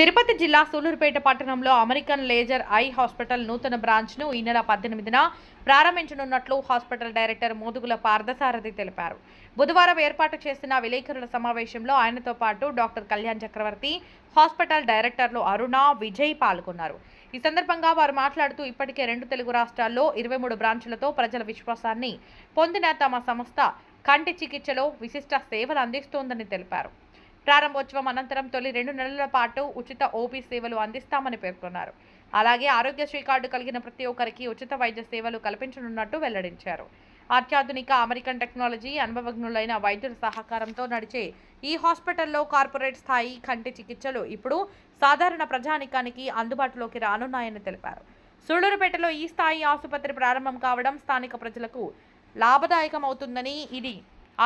తిరుపతి జిల్లా సూలూరుపేట పట్టణంలో American laser eye hospital నూతన బ్రాంచ్ను ఈ నెల పద్దెనిమిదిన ప్రారంభించనున్నట్లు హాస్పిటల్ డైరెక్టర్ మోదుగుల పార్థసారథి తెలిపారు. బుధవారం ఏర్పాటు చేసిన విలేకరుల సమావేశంలో ఆయనతో పాటు డాక్టర్ కళ్యాణ్ చక్రవర్తి హాస్పిటల్ డైరెక్టర్లు అరుణ విజయ్ పాల్గొన్నారు. ఈ సందర్భంగా వారు మాట్లాడుతూ ఇప్పటికే రెండు తెలుగు రాష్ట్రాల్లో ఇరవై మూడు బ్రాంచులతో ప్రజల విశ్వాసాన్ని పొందిన తమ సంస్థ కంటి చికిత్సలో విశిష్ట సేవలు అందిస్తోందని తెలిపారు. ప్రారంభోత్సవం అనంతరం తొలి రెండు నెలల పాటు ఉచిత ఓపీ సేవలు అందిస్తామని పేర్కొన్నారు. అలాగే ఆరోగ్యశ్రీ కార్డు కలిగిన ప్రతి ఒక్కరికి ఉచిత వైద్య సేవలు కల్పించనున్నట్టు వెల్లడించారు. అత్యాధునిక అమెరికన్ టెక్నాలజీ అనుభవజ్ఞులైన వైద్యుల సహకారంతో నడిచే ఈ హాస్పిటల్లో కార్పొరేట్ స్థాయి కంటి చికిత్సలు ఇప్పుడు సాధారణ ప్రజానికానికి అందుబాటులోకి రానున్నాయని తెలిపారు. సూళ్ళూరుపేటలో ఈ స్థాయి ఆసుపత్రి ప్రారంభం కావడం స్థానిక ప్రజలకు లాభదాయకమవుతుందని ఇది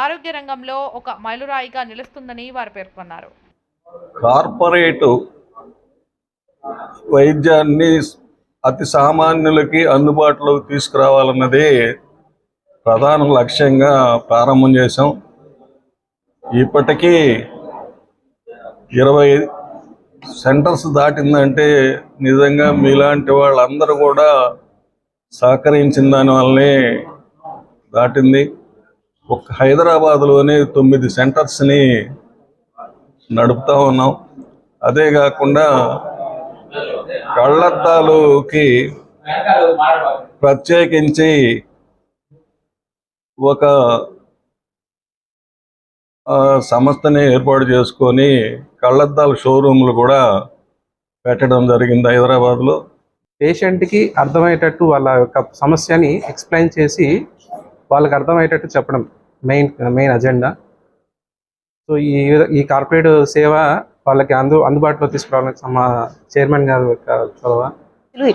ఆరోగ్య రంగంలో ఒక మైలురాయిగా నిలుస్తుందని వారు పేర్కొన్నారు. కార్పొరేటు వైద్యాన్ని అతి సామాన్యులకి అందుబాటులోకి తీసుకురావాలన్నదే ప్రధాన లక్ష్యంగా ప్రారంభం చేశాం. ఇప్పటికీ ఇరవై సెంటర్స్ దాటిందంటే నిజంగా మీలాంటి వాళ్ళందరూ కూడా సహకరించిన దానివల్లనే దాటింది. ఒక హైదరాబాద్లోనే తొమ్మిది సెంటర్స్ని నడుపుతూ ఉన్నాం. అదే కాకుండా కళ్ళద్దాలుకి ప్రత్యేకించి ఒక ఆ, సంస్థని ఏర్పాటు చేసుకొని కళ్ళద్దాల షోరూమ్లు కూడా పెట్టడం జరిగింది హైదరాబాద్లో. పేషెంట్కి అర్థమయ్యేటట్టు వాళ్ళ యొక్క సమస్యని ఎక్స్ప్లెయిన్ చేసి వాళ్ళకి అర్థమయ్యేటట్టు చెప్పడం మెయిన్ మెయిన్ అజెండా. సో ఈ ఈ కార్పొరేట్ సేవ వాళ్ళకి అందు అందుబాటులో తీసుకురావడానికి మా చైర్మన్ గారు చొరవ.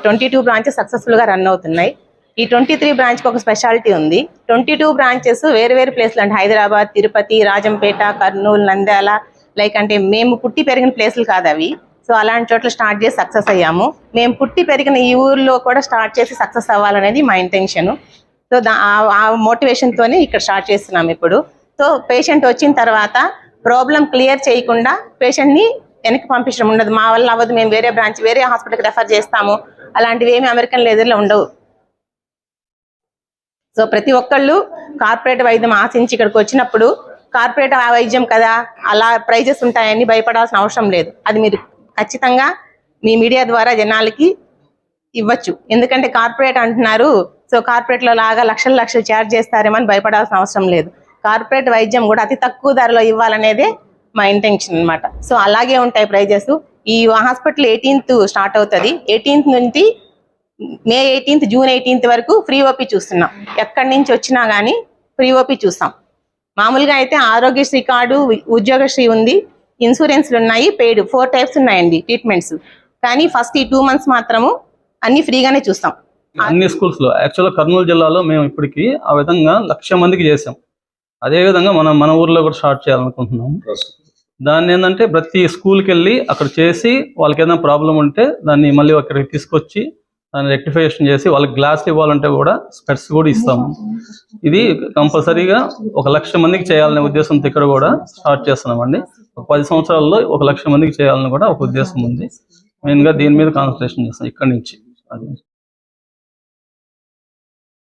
ట్వంటీ టూ బ్రాంచెస్ సక్సెస్ఫుల్గా రన్ అవుతున్నాయి. ఈ ట్వంటీ త్రీ బ్రాంచ్కి ఒక స్పెషాలిటీ ఉంది. ట్వంటీ టూ బ్రాంచెస్ వేరు వేరు ప్లేస్లు అంటే హైదరాబాద్ తిరుపతి రాజంపేట కర్నూలు నంద్యాల లైక్ అంటే మేము పుట్టి పెరిగిన ప్లేసులు కాదు అవి. సో అలాంటి చోట్ల స్టార్ట్ చేసి సక్సెస్ అయ్యాము. మేము పుట్టి పెరిగిన ఈ ఊర్లో కూడా స్టార్ట్ చేసి సక్సెస్ అవ్వాలనేది మా ఇంటెన్షన్. సో దా ఆ- మోటివేషన్తోనే ఇక్కడ స్టార్ట్ చేస్తున్నాం ఇప్పుడు. సో పేషెంట్ వచ్చిన తర్వాత ప్రాబ్లం క్లియర్ చేయకుండా పేషెంట్ని వెనక్కి పంపించడం ఉండదు. మా వల్ల అవ్వదు మేము వేరే బ్రాంచ్ వేరే హాస్పిటల్కి రెఫర్ చేస్తాము. అలాంటివి ఏమి అమెరికన్ లేదర్లో ఉండవు. సో ప్రతి ఒక్కళ్ళు కార్పొరేట్ వైద్యం ఆశించి ఇక్కడికి వచ్చినప్పుడు కార్పొరేట్ వైద్యం కదా అలా ప్రైజెస్ ఉంటాయని భయపడాల్సిన అవసరం లేదు. అది మీరు ఖచ్చితంగా మీ మీడియా ద్వారా జనాలకి ఇవ్వచ్చు. ఎందుకంటే కార్పొరేట్ అంటున్నారు సో కార్పొరేట్లో లాగా లక్షల లక్షలు ఛార్జ్ చేస్తారేమో అని భయపడాల్సిన అవసరం లేదు. కార్పొరేట్ వైద్యం కూడా అతి తక్కువ ధరలో ఇవ్వాలనేదే మా ఇంటెన్షన్ అన్నమాట. సో అలాగే ఉంటాయి ప్రైజెస్ ఈ హాస్పిటల్ ఎయిటీన్త్ స్టార్ట్ అవుతుంది. ఎయిటీన్త్ నుంచి మే ఎయిటీన్త్ జూన్ ఎయిటీన్త్ వరకు ఫ్రీ ఓపీ చూస్తున్నాం. ఎక్కడి నుంచి వచ్చినా కానీ ఫ్రీ ఓపీ చూస్తాం. మామూలుగా అయితే ఆరోగ్యశ్రీ కార్డు ఉద్యోగశ్రీ ఉంది. ఇన్సూరెన్స్లు ఉన్నాయి పెయిడ్ ఫోర్ టైప్స్ ఉన్నాయండి ట్రీట్మెంట్స్ కానీ ఫస్ట్ ఈ టూ మంత్స్ మాత్రము అన్నీ ఫ్రీగానే చూస్తాం. అన్ని స్కూల్స్లో యాక్చువల్గా కర్నూలు జిల్లాలో మేము ఇప్పటికి ఆ విధంగా లక్ష మందికి చేసాం అదే విధంగా మనం మన ఊర్లో కూడా స్టార్ట్ చేయాలనుకుంటున్నాం. దాన్ని ఏంటంటే ప్రతి స్కూల్కి వెళ్ళి అక్కడ చేసి వాళ్ళకి ఏదైనా ప్రాబ్లం ఉంటే దాన్ని మళ్ళీ అక్కడికి తీసుకొచ్చి దాన్ని రెక్టిఫికేషన్ చేసి వాళ్ళకి గ్లాస్ ఇవ్వాలంటే కూడా స్పెట్స్ కూడా ఇస్తాము. ఇది కంపల్సరీగా ఒక లక్ష మందికి చేయాలనే ఉద్దేశంతో ఇక్కడ కూడా స్టార్ట్ చేస్తున్నామండి. ఒక పది సంవత్సరాల్లో ఒక లక్ష మందికి చేయాలని కూడా ఒక ఉద్దేశం ఉంది. మెయిన్గా దీని మీద కాన్సన్ట్రేషన్ చేస్తాం ఇక్కడ నుంచి. అది.